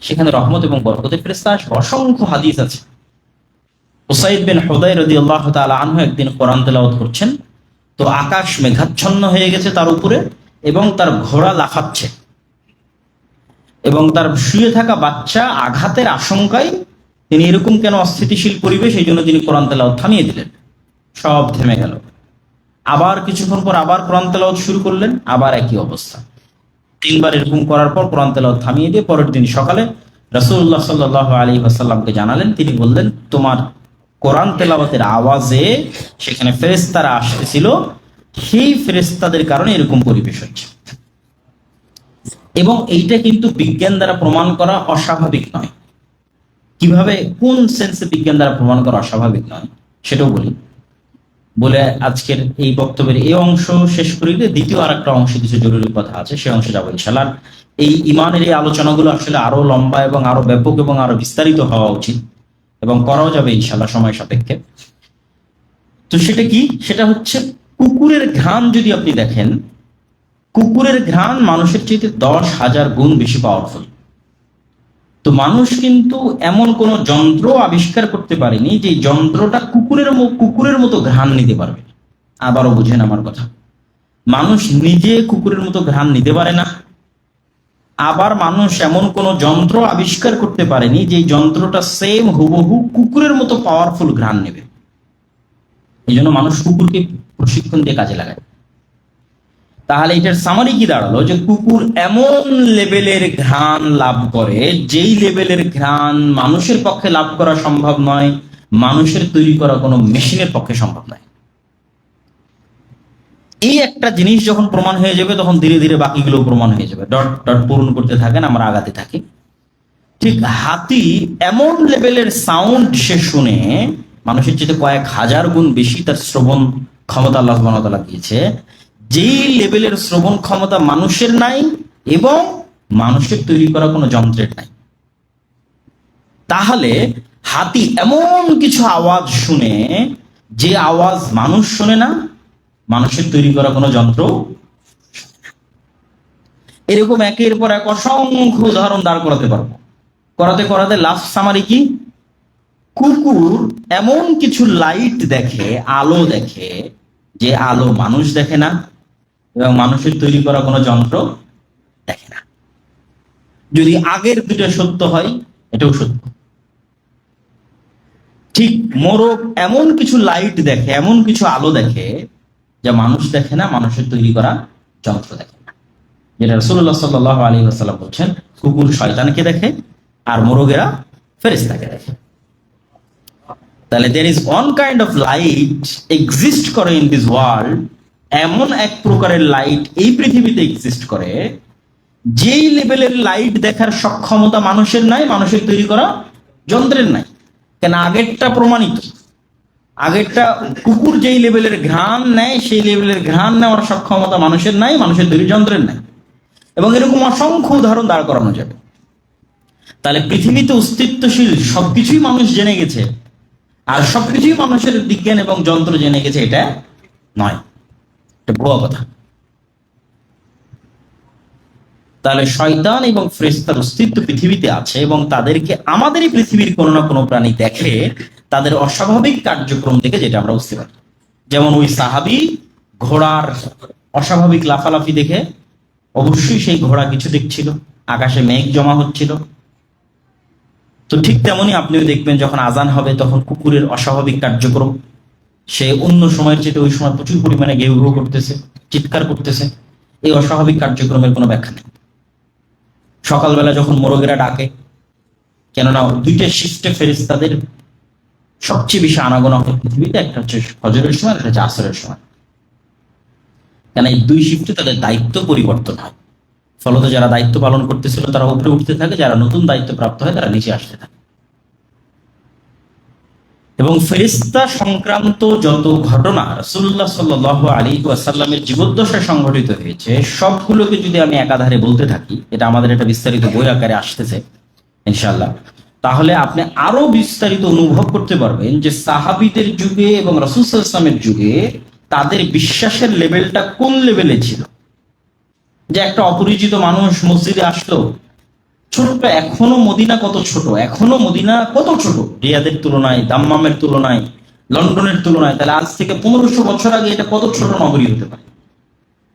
সেখানে রহমত এবং বরকতের ফেরেস্তা আসবে। অসংখ্য হাদিস আছে। ওসাইদ বিন হুদাই রদি আল্লাহ আনহু একদিন কোরআন তেলাওয়াত করছেন। তো আকাশ মেঘাচ্ছন্ন হয়ে গেছে তার উপরে এবং তার ঘোড়া লাফাচ্ছে। এবং তার শুয়ে থাকা বাচ্চা আঘাতের আশঙ্কায় তিনি এরকম কেন অস্থিতিশীল পরিবেশ, এই জন্য তিনি কোরআন তেলাওয়াত থামিয়ে দিলেন। সব থেমে গেল। আবার কিছুক্ষণ পর আবার কোরআন তেলাওয়াত শুরু করলেন, আবার একই অবস্থা। তিনবার এরকম করার পর কোরআন তেলাওয়াত থামিয়ে দিয়ে পরের দিন সকালে রাসূলুল্লাহ সাল্লাহ আলী আসাল্লামকে জানালেন, তিনি বললেন, তোমার কোরআন তেলাওয়াতের আওয়াজে সেখানে ফেরেস্তারা আসতেছিল, সেই ফেরেস্তাদের কারণে এরকম পরিবেশ হচ্ছে। এবং এইটা কিন্তু বিজ্ঞান দ্বারা প্রমাণ করা অস্বাভাবিক নয়। কীভাবে, কোন সেন্সে বিজ্ঞান দ্বারা প্রমাণ করা অস্বাভাবিক নয়, সেটাও বলি। বলে আজকের এই বক্তব্যের এই অংশ শেষ করিলে দ্বিতীয় আর একটা অংশে কিছু জরুরি কথা আছে, সে অংশে যাব ইনশাল্লাহ এই ইমানের এই আলোচনাগুলো আসলে আরও লম্বা এবং আরও ব্যাপক এবং আরও বিস্তারিত হওয়া উচিত এবং করাও যাবে ইনশাল্লাহ সময় সাপেক্ষে। তো সেটা কি? সেটা হচ্ছে কুকুরের ঘ্রাণ যদি আপনি দেখেন, কুকুরের ঘ্রাণ মানুষের চাইতে দশ হাজার গুণ বেশি পাওয়ারফুল তো মানুষ কিন্তু এমন কোন যন্ত্র আবিষ্কার করতে পারেনি যে যন্ত্রটা কুকুরের কুকুরের মতো ঘ্রাণ নিতে পারবে। আবারও বুঝেন আমার কথা। মানুষ নিজে কুকুরের মতো ঘ্রাণ নিতে পারে না। আবার মানুষ এমন কোন যন্ত্র আবিষ্কার করতে পারেনি যে যন্ত্রটা সেম হুবহু কুকুরের মতো পাওয়ারফুল ঘ্রাণ নেবে। এই জন্য মানুষ কুকুরকে প্রশিক্ষণ দিয়ে কাজে লাগায়। তাহলে এটার সামারি কি দাঁড়াল? যে কুকুর এমন লেভেলের ঘ্রাণ লাভ করে, যেই লেভেলের ঘ্রাণ মানুষের পক্ষে লাভ করা সম্ভব নয়, মানুষের তৈরি করা কোনো মেশিনের পক্ষে সম্ভব নয়। এই একটা জিনিস যখন প্রমাণ হয়ে যাবে, তখন ধীরে ধীরে বাকিগুলো প্রমাণ হয়ে যাবে। ডট ডট পূরণ করতে থাকেন, আমরা আগাতে থাকি। ঠিক হাতি এমন লেভেলের সাউন্ড সে শুনে, মানুষের চেয়ে কয়েক হাজার গুণ বেশি তার শ্রবণ ক্ষমতা আল্লাহ দিয়েছে। যেই লেভেলের শ্রবণ ক্ষমতা মানুষের নাই এবং মানুষের তৈরি করা কোনো যন্ত্রের নাই। তাহলে হাতি এমন কিছু আওয়াজ শুনে, যে আওয়াজ মানুষ শুনে না, মানুষের তৈরি করা কোনো যন্ত্র এরকম একের পর এক অসংখ্য উদাহরণ দাঁড় করাতে পারব। করাতে করাতে লাস্ট সামারি কি? কুকুর এমন কিছু লাইট দেখে, আলো দেখে, যে আলো মানুষ দেখে না এবং মানুষের তৈরি করা কোনো যন্ত্র দেখে না। যদি আগের দুটো সত্য হয়, এটাও সত্য। ঠিক মোরগ এমন কিছু লাইট দেখে, এমন কিছু আলো দেখে, যা মানুষ দেখে না, মানুষের তৈরি করা যন্ত্র দেখে না। যেটা রসুল্লাহ সাল্লাহ আলী আসাল্লাম বলছেন, কুকুর শয়তানকে দেখে, আর মোরগেরা ফেরেস্তাকে দেখে। তাহলে there is one kind of light exist করে ইন দিস ওয়ার্ল্ড এমন এক প্রকারের লাইট এই পৃথিবীতে এক্সিস্ট করে, যেই লেভেলের লাইট দেখার সক্ষমতা মানুষের নাই, মানুষের তৈরি করা যন্ত্রের নাই। কেন আগেরটা প্রমাণিত? আগেরটা কুকুর যেই লেভেলের ঘ্রাণ নেয়, সেই লেভেলের ঘ্রাণ নেওয়ার সক্ষমতা মানুষের নাই, মানুষের তৈরি যন্ত্রের নাই। এবং এরকম অসংখ্য উদাহরণ দাঁড় করানো যাবে। তাহলে পৃথিবীতে অস্তিত্বশীল সবকিছুই মানুষ জেনে গেছে, আর সবকিছুই মানুষের বিজ্ঞান এবং যন্ত্র জেনে গেছে, এটা নয়। ভুয়া কথা। তাহলে শয়তান এবং ফ্রেস্তার অস্তিত্ব পৃথিবীতে আছে এবং তাদেরকে আমাদেরই পৃথিবীর কোনো না কোনো প্রাণী দেখে তাদের অস্বাভাবিক কার্যক্রম থেকে যেটা আমরা বুঝতে পারি। যেমন ওই সাহাবি ঘোড়ার অস্বাভাবিক লাফালাফি দেখে অবশ্যই সেই ঘোড়া কিছু দেখছিল, আকাশে মেঘ জমা হচ্ছিল। তো ঠিক তেমনই আপনিও দেখবেন যখন আজান হবে তখন কুকুরের অস্বাভাবিক কার্যক্রম। সে অন্য সময়ের চেয়ে ওই সময় প্রচুর পরিমাণে গেউ ঘেউ করতেছে, চিৎকার করতেছে। এই অস্বাভাবিক কার্যক্রমের কোনো ব্যাখ্যা নেই। সকালবেলা যখন মোরগেরা ডাকে, কেননা দুইটা শিফটে ফেরিস্তাদের সবচেয়ে বেশি আনাগোনা হয় পৃথিবীতে, একটা হচ্ছে হজরের সময়, একটা হচ্ছে আসরের সময়। কেন এই দুই শিফটে তাদের দায়িত্ব পরিবর্তন হয়। ফলত যারা দায়িত্ব পালন করতেছিল, তারা উপরে উঠতে থাকে, যারা নতুন দায়িত্ব প্রাপ্ত হয়, তারা নিচে আসতে থাকে। এবং ফেরিস্তা সংক্রান্ত যত ঘটনা রসুল্লাহ সাল আলী ওয়াসাল্লামের জীবদ্দশায় সংঘটিত হয়েছে, সবগুলোকে যদি আমি একাধারে বলতে থাকি, এটা আমাদের একটা বিস্তারিত বই আকারে আসতেছে ইনশাল্লাহ তাহলে আপনি আরও বিস্তারিত অনুভব করতে পারবেন যে সাহাবিদের যুগে এবং রসুল ইসলামের যুগে তাদের বিশ্বাসের লেভেলটা কোন লেভেলে ছিল? যে একটা অপরিচিত মানুষ মসজিদে আসলো ছোট্ট এখনও মদিনা কত ছোট? এখনও মদিনা কত ছোট? রিয়াদের তুলনায়, দাম্মামের তুলনায়, লন্ডনের তুলনায়, তাহলে আজ থেকে পনেরোশো বছর আগে এটা কত ছোট নগরী হতে পারে?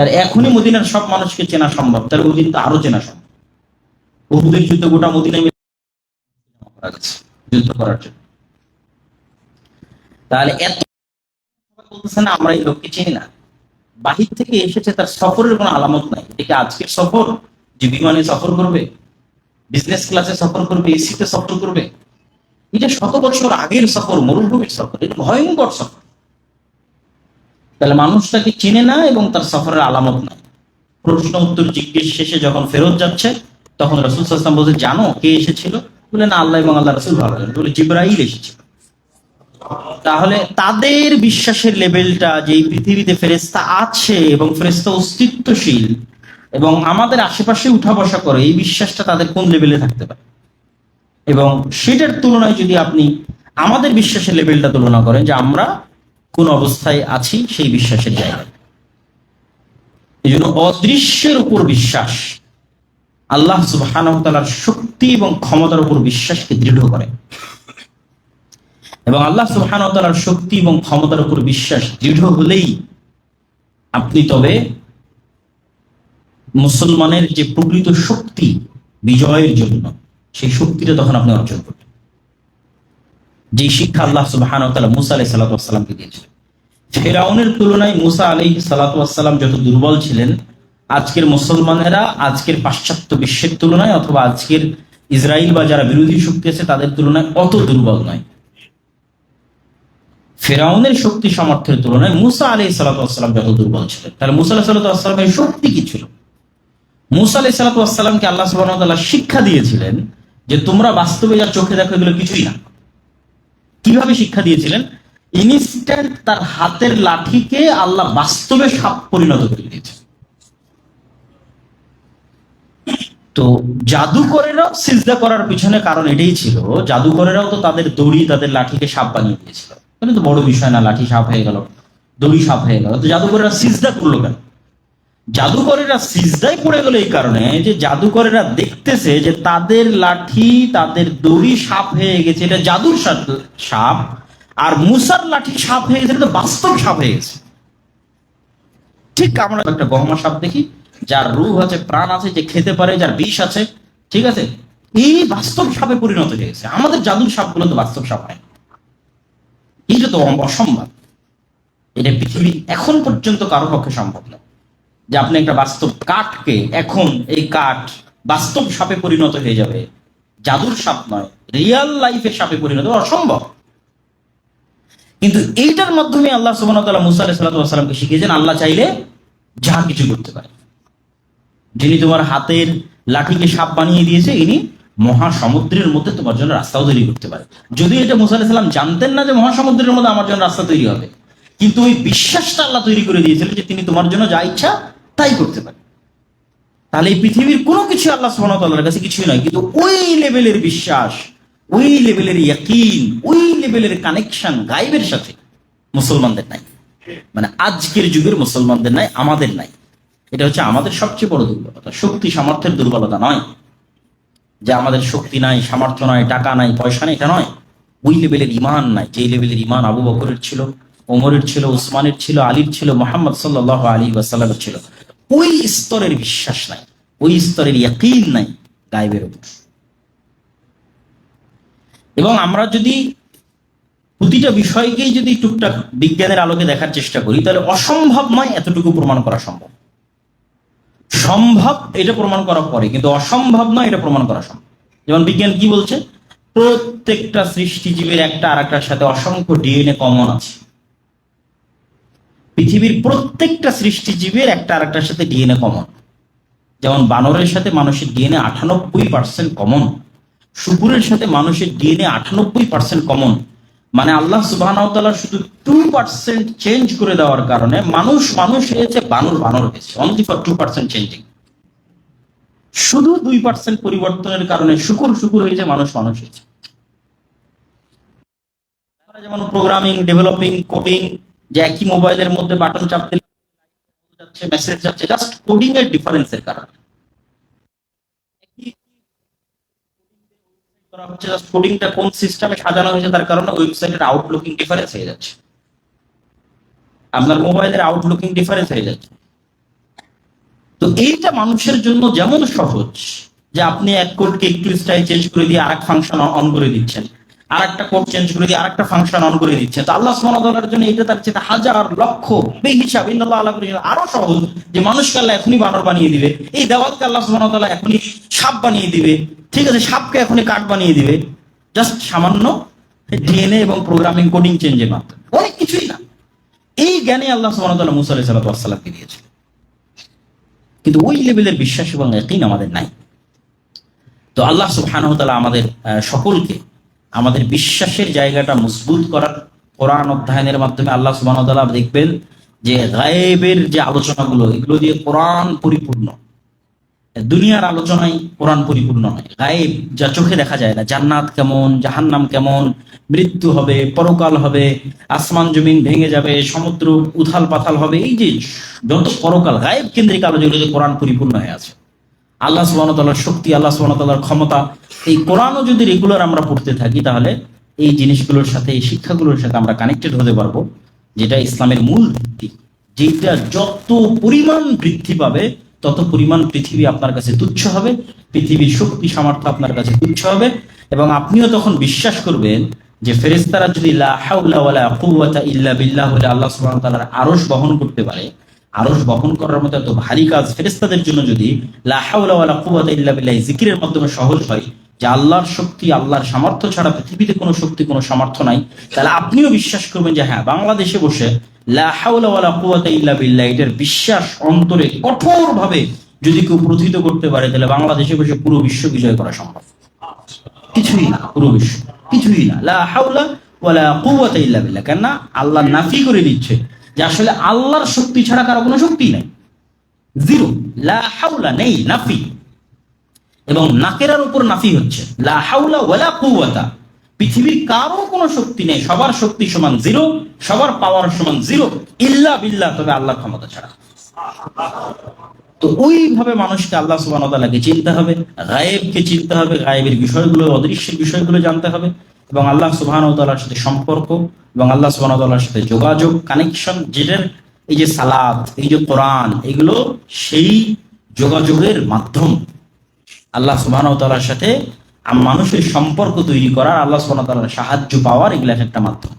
আর এখনই মদিনার সব মানুষকে চেনা সম্ভব, তাহলে ওই দিন তো আরও চেনা সম্ভব। বহুদের যুদ্ধ গোটা মদিনায় যুদ্ধ করার জন্য। তাহলে এত বলতেছে না, আমরা এই লোককে চিনি না। বাহির থেকে এসেছে, তার সফরের কোনো আলামত নাই। এটা আজকের সফর? যে বিমানে সফর করবে? বিজনেস ক্লাসে সফর করবে এসিতে সফর করবে। এটা শত বছর আগের সফর, মরুভূমির সফর, এটা ভয়ঙ্কর সফর। তাহলে মানুষটাকে চিনে না এবং তার সফরের আলামত নাই প্রশ্ন, উত্তর, জিজ্ঞেস শেষে যখন ফেরত যাচ্ছে, তখন রসুল সাল্লাম বলছে, জানো কে এসেছিল? বলে, না, আল্লাহ এবং আল্লাহ রসুল ভালো জানেন। বলে, জিব্রাইল এসেছিল। তাহলে তাদের বিশ্বাসের লেভেলটা যে পৃথিবীতে ফেরেস্তা আছে এবং ফেরেস্তা অস্তিত্বশীল এবং আমাদের আশেপাশে উঠা বসা করে, এই বিশ্বাসটা তাদের কোন লেভেলে থাকতে পারে? এবং সেটার তুলনায় যদি আপনি আমাদের বিশ্বাসের লেভেলটা তুলনা করেন যে আমরা কোন অবস্থায় আছি সেই বিশ্বাসের জায়গায়। এই জন্য অদৃশ্যের উপর বিশ্বাস আল্লাহ সুবাহানতালার শক্তি এবং ক্ষমতার উপর বিশ্বাসকে দৃঢ় করে। এবং আল্লাহ সুবাহানতালার শক্তি এবং ক্ষমতার উপর বিশ্বাস দৃঢ় হলেই আপনি তবে মুসলমানের যে প্রকৃত শক্তি বিজয়ের জন্য, সেই শক্তিটা তখন আপনি অর্জন করবেন যে শিক্ষা আল্লাহ সুবাহান মুসা আলাই সাল্লাতামকে দিয়েছিলেন। ফেরাউনের তুলনায় মুসা আলাই সালাতাম যত দুর্বল ছিলেন, আজকের মুসলমানেরা আজকের পাশ্চাত্য বিশ্বের তুলনায় অথবা আজকের ইসরায়েল বা যারা বিরোধী শক্তি আছে, তাদের তুলনায় অত দুর্বল নয়। ফেরাউনের শক্তি সামর্থ্যের তুলনায় মুসা আলাই সাল্লাতাম যত দুর্বল ছিলেন। তাহলে মুসা আলাহ সাল্লাতামের শক্তি কি ছিল? মুসা আলাই সাল্লাতামকে আল্লাহ সুবাহ শিক্ষা দিয়েছিলেন যে তোমরা বাস্তবে যা চোখে দেখো এগুলো কিছুই না। কীভাবে শিক্ষা দিয়েছিলেন? ইনস্ট্যান্ট তার হাতের লাঠিকে আল্লাহ বাস্তবে সাপ পরিণত করে দিয়েছে তো জাদুকরেরাও সিজদা করার পিছনে কারণ এটাই ছিল, জাদুকরেরাও তো তাদের দড়ি, তাদের লাঠিকে সাপ বানিয়ে দিয়েছিল। তো বড় বিষয় না, লাঠি সাপ হয়ে গেল, দড়ি সাপ হয়ে গেল। তো জাদুকরেরা সিজদা করল কেন? জাদুকরেরা সিজদায় পড়ে গেল এই কারণে যে জাদুকরেরা দেখতেছে যে তাদের লাঠি, তাদের দড়ি সাপ হয়ে গেছে, এটা জাদুর সাপ আর মুসার লাঠি সাপ হয়ে গেছে, এটা বাস্তব সাপ হয়ে গেছে। ঠিক আমরা একটা গহমা সাপ দেখি, যার রূহ আছে, প্রাণ আছে, যে খেতে পারে, যার বিষ আছে, ঠিক আছে? এই বাস্তব সাপে পরিণত হয়ে গেছে। আমাদের জাদুর সাপগুলো তো বাস্তব সাপ হয়। না। এইটা তো অসম্ভব। এটা পৃথিবী এখন পর্যন্ত কারও পক্ষে সম্ভব না। যে আপনি একটা বাস্তব কাঠকে এখন এই কাঠ বাস্তব সাপে পরিণত হয়ে যাবে। জাদুর সাপ নয় রিয়েল লাইফের সাপে পরিণত অসম্ভব। কিন্তু এইটার মাধ্যমে আল্লাহ সুবাহ মুসা আলাইসাল্লামকে শিখিয়েছেন, আল্লাহ চাইলে যা কিছু করতে পারে। যিনি তোমার হাতের লাঠিকে সাপ বানিয়ে দিয়েছে, ইনি মহাসমুদ্রের মধ্যে তোমার জন্য রাস্তাও তৈরি করতে পারে। যদি এটা মুসা আলাইসাল্লাম জানতেন না যে মহাসমুদ্রের মধ্যে আমার জন্য রাস্তা তৈরি হবে, কিন্তু ওই বিশ্বাসটা আল্লাহ তৈরি করে দিয়েছিলেন যে তিনি তোমার জন্য যা ইচ্ছা তাই করতে পারে। তাহলে এই পৃথিবীর কোনো কিছু আল্লাহ সুবহানাহু কাছে কিছুই নয়, কিন্তু ওই লেভেলের বিশ্বাস, ওই লেভেলের ইয়াকিন, ওই লেভেলের কানেকশন গাইবের সাথে মুসলমানদের নাই। মানে আজকের যুগের মুসলমানদের নাই, আমাদের নাই। এটা হচ্ছে আমাদের সবচেয়ে বড় দুর্বলতা। শক্তি সামর্থ্যের দুর্বলতা নয়। যে আমাদের শক্তি নাই, সামর্থ্য নাই, টাকা নাই, পয়সা নাই, এটা নয়। ওই লেভেলের ইমান নাই। যে লেভেলের ইমান আবু বকরের ছিল, ওমরের ছিল উসমানের ছিল, আলীর ছিল, মোহাম্মদ সাল্লাহ আলী ওয়াসাল্লামের ছিল। ওই স্তরের বিশ্বাস নাই, ওই স্তরের ইয়াকিন নাই গায়েবের উপর। এবং আমরা যদি প্রতিটা বিষয়কেই যদি টুকটাক বিজ্ঞানের আলোকে দেখার চেষ্টা করি, তাহলে অসম্ভব নয় এতটুকু প্রমাণ করা সম্ভব। সম্ভব এটা প্রমাণ করা পরে, কিন্তু অসম্ভব নয় এটা প্রমাণ করা সম্ভব। যেমন বিজ্ঞান কি বলছে? প্রত্যেকটা সৃষ্টিজীবীর একটা আর একটার সাথে অসংখ্য ডিএনএ কমন আছে। পৃথিবীর প্রত্যেকটা সৃষ্টিজীবের একটা আর একটার সাথে ডিএনএ কমন যেমন বানরের সাথে মানুষের ডিএনএ আটানব্বই পার্সেন্ট কমন শুকুরের সাথে মানুষের ডিএনএ আটানব্বই পার্সেন্ট কমন মানে আল্লাহ সুবাহ শুধু টু পার্সেন্ট চেঞ্জ করে দেওয়ার কারণে মানুষ মানুষ হয়েছে, বানর বানর হয়েছে। Only for two percent changing শুধু দুই পার্সেন্ট পরিবর্তনের কারণে শুকুর শুকুর হয়েছে, মানুষ মানুষ হয়েছে। যেমন প্রোগ্রামিং ডেভেলপিং কোডিং যে একই মোবাইলের মধ্যে বাটন চাপতে যাচ্ছে, মেসেজ যাচ্ছে জাস্ট কোডিং এর ডিফারেন্সের কারণে। করা হচ্ছে কোডিংটা কোন সিস্টেমে সাজানো হয়েছে তার কারণে ওয়েবসাইটের আউটলুকিং ডিফারেন্স হয়ে যাচ্ছে। আপনার মোবাইলের আউটলুকিং ডিফারেন্স হয়ে যাচ্ছে। তো এইটা মানুষের জন্য যেমন সহজ যে আপনি এক কোডকে একটু স্টাইল চেঞ্জ করে দিয়ে আরেক ফাংশন অন করে দিচ্ছেন। আর একটা কোড চেঞ্জ করে দিয়ে ফাংশন অন করে দিচ্ছেন তো আল্লাহ সুবহানাহু জন্য এটা তার চেয়ে হাজার লক্ষ বেহিসাব ইন্নাল্লাহ আলা কুল্লি আরও সহজ যে মানুষকে আল্লাহ এখনই বানর বানিয়ে দিবে, এই দেওয়ালকে আল্লাহ এখনই সাপ বানিয়ে দিবে, ঠিক আছে, সাপকে এখনই কাঠ বানিয়ে দিবে জাস্ট সামান্য ডিএনএ এবং প্রোগ্রামিং কোডিং চেঞ্জের মাধ্যমে, অনেক কিছুই না। এই জ্ঞানে আল্লাহ তাআলা মুসা সালামকে দিয়েছে কিন্তু ওই লেভেলের বিশ্বাস এবং একই আমাদের নাই। তো আল্লাহ সুবহানাহু আমাদের সকলকে আমাদের বিশ্বাসের জায়গাটা মজবুত করার কোরআন অধ্যয়নের মাধ্যমে আল্লাহ তাআলা দেখবেন যে গায়েবের যে আলোচনাগুলো, এগুলো দিয়ে কোরআন পরিপূর্ণ। দুনিয়ার আলোচনায় কোরআন পরিপূর্ণ নয়। গায়েব যা চোখে দেখা যায় না, জান্নাত কেমন, জাহান্নাম কেমন, মৃত্যু হবে, পরকাল হবে, আসমান জমিন ভেঙে যাবে, সমুদ্র উথাল পাথাল হবে, এই যে যত পরকাল, গায়েব কেন্দ্রিক আলোচনাগুলোতে কোরআন পরিপূর্ণ হয়ে আছে। আল্লাহ সুবাহতাল্লাহর শক্তি, আল্লাহ সুবাহতাল্লাহর ক্ষমতা এই কোরআনও যদি রেগুলার আমরা পড়তে থাকি, তাহলে এই জিনিসগুলোর সাথে, এই শিক্ষাগুলোর সাথে আমরা কানেক্টেড হতে পারব, যেটা ইসলামের মূল ভিত্তি। যেটা যত পরিমাণ বৃদ্ধি পাবে, তত পরিমাণ পৃথিবী আপনার কাছে তুচ্ছ হবে, পৃথিবীর শক্তি সামর্থ্য আপনার কাছে তুচ্ছ হবে, এবং আপনিও তখন বিশ্বাস করবেন যে ফেরেস্তারা যদি আল্লাহ ওয়া তাআলার বহন করতে পারে আরস বহন করার মতো এত ভারী কাজ ফেরেস্তাদের জন্য যদি লা হাওলা ইল্লা বিল্লাহ জিকিরের মাধ্যমে সহজ হয় যে আল্লাহর শক্তি, আল্লাহর সামর্থ্য ছাড়া পৃথিবীতে কোনো শক্তি, কোনো সামর্থ্য নাই। তাহলে আপনিও বিশ্বাস করবেন যে হ্যাঁ বাংলাদেশে বসে বিল্লাহ, এটার বিশ্বাস অন্তরে কঠোরভাবে যদি কেউ প্রথিত করতে পারে, তাহলে বাংলাদেশে বসে পুরো বিশ্ব বিজয় করা সম্ভব। কিছুই না, পুরো বিশ্ব। কিছুই না। লা হাওলা ওয়ালা ইল্লা বিল্লাহ। কেন না আল্লাহ নাফি করে দিচ্ছে যে, আসলে আল্লাহর শক্তি ছাড়া কারও কোনো শক্তি নাই। জিরো। লা হাওলা নেই, নাফি। এবং নাকেরার উপর নাফি হচ্ছে। পৃথিবীর কারও কোনো শক্তি নেই। সবার শক্তি সমান জিরো, সবার পাওয়ার সমান জিরো। ইল্লা বিল্লাহ, তবে আল্লাহর ক্ষমতা ছাড়া। তো ওইভাবে মানুষকে আল্লাহ তাআলাকে চিনতে হবে, গায়েবকে চিনতে হবে, গায়েবের বিষয়গুলো, অদৃশ্যের বিষয়গুলো জানতে হবে এবং আল্লাহ সুবাহ তাআলার সাথে সম্পর্ক এবং আল্লাহ সুবাহ তাআলার সাথে যোগাযোগ কানেকশন যেটার এই যে সালাদ এই যে কোরআন, এগুলো সেই যোগাযোগের মাধ্যম। আল্লাহ সুবাহ তাআলার সাথে মানুষের সম্পর্ক তৈরি করার আল্লাহ সুবাহতালার সাহায্য পাওয়ার এগুলো একটা মাধ্যম।